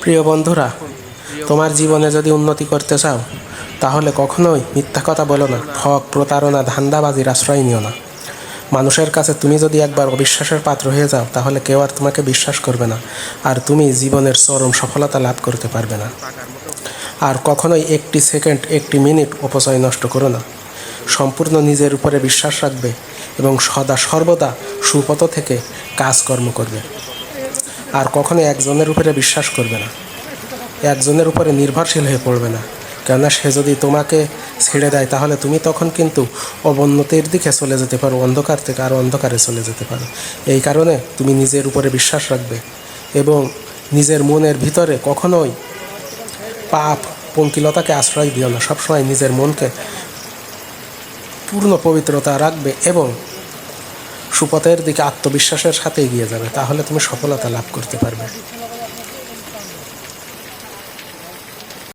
প্রিয় বন্ধুরা, তোমার জীবনে যদি উন্নতি করতে চাও, তাহলে কখনোই মিথ্যা কথা বলো না। ঠক প্রতারণা, ধান্দাবাজির আশ্রয় নিও না। মানুষের কাছে তুমি যদি একবার অবিশ্বাসের পাত্র হয়ে যাও, তাহলে কেউ আর তোমাকে বিশ্বাস করবে না, আর তুমি জীবনের চরম সফলতা লাভ করতে পারবে না। আর কখনোই একটি সেকেন্ড, একটি মিনিট অপচয় নষ্ট করো না। সম্পূর্ণ নিজের উপরে বিশ্বাস রাখবে এবং সদা সর্বদা সুপথ থেকে কাজকর্ম করবে। আর কখনো একজনের উপরে বিশ্বাস করবে না। একজনের উপরে নির্ভরশীল হয়ে পড়বে না। কেননা সে যদি তোমাকে ছেড়ে দেয়, তাহলে তুমি তখন কিন্তু অবনতির দিকে চলে যেতে পারো, অন্ধকার থেকে আরও অন্ধকারে চলে যেতে পারো। এই কারণে তুমি নিজের উপরে বিশ্বাস রাখবে এবং নিজের মনের ভিতরে কখনোই পাপ, পঙ্কিলতাকে আশ্রয় দিও না। সবসময় নিজের মনকে পূর্ণ পবিত্রতা রাখবে এবং সুপথের দিকে আত্মবিশ্বাসের সাথে এগিয়ে যাবে তাহলে তুমি সফলতা লাভ করতে পারবে।